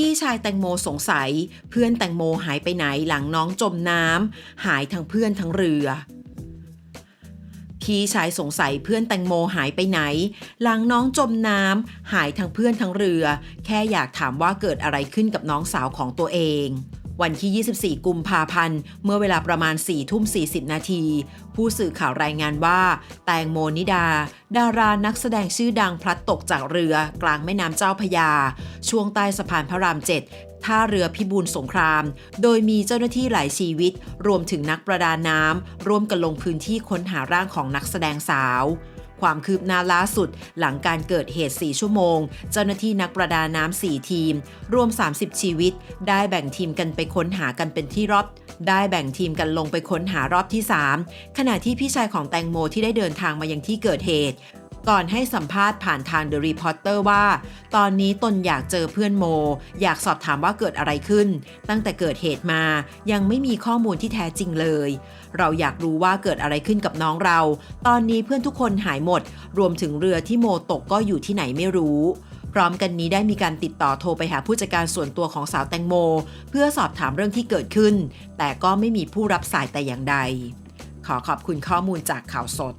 พี่ชายแตงโมสงสัย เพื่อนแตงโมหายไปไหนหลังน้องจมน้ำหายทั้งเพื่อนทั้งเรือ พี่ชายสงสัยเพื่อนแตงโมหายไปไหน หลังน้องจมน้ำหายทั้งเพื่อนทั้งเรือ แค่อยากถามว่าเกิดอะไรขึ้นกับน้องสาวของตัวเอง วันที่ 24 กุมภาพันธ์ เมื่อเวลาประมาณ 4 ทุ่ม 40 นาที ผู้สื่อข่าวรายงานว่า แตงโมนิดา ดารานักแสดงชื่อดังพลัดตกจากเรือ กลางแม่น้ำเจ้าพยา ช่วงใต้สะพานพระราม 7 ท่าเรือพิบูลสงคราม โดยมีเจ้าหน้าที่หลายชีวิต รวมถึงนักประดาน้ำร่วมกันลงพื้นที่ค้นหาร่างของนักแสดงสาว ความคืบหน้าล่าสุด หลังการเกิดเหตุ 4 ชั่วโมง เจ้าหน้าที่นักประดาน้ำ 4 ทีม รวม 30 ชีวิต ได้แบ่งทีมกันไปค้นหากันเป็นที่รอบได้แบ่งทีมกันลงไปค้นหารอบที่ 3 ขณะที่พี่ชายของแตงโมที่ได้เดินทางมายังที่เกิดเหตุ ก่อนให้สัมภาษณ์ผ่านทาง The Reporter ว่า ตอนนี้ตนอยากเจอเพื่อนโม อยากสอบถามว่าเกิดอะไรขึ้น ตั้งแต่เกิดเหตุมายังไม่มีข้อมูลที่แท้จริงเลย เราอยากรู้ว่าเกิดอะไรขึ้นกับน้องเรา ตอนนี้เพื่อนทุกคนหายหมด รวมถึงเรือที่โมตกก็อยู่ที่ไหนไม่รู้พร้อมกันนี้ได้มีการติดต่อโทรไปหาผู้จัดการส่วนตัวของสาวแตงโม เพื่อสอบถามเรื่องที่เกิดขึ้น แต่ก็ไม่มีผู้รับสายแต่อย่างใด ขอขอบคุณข้อมูลจากข่าวสด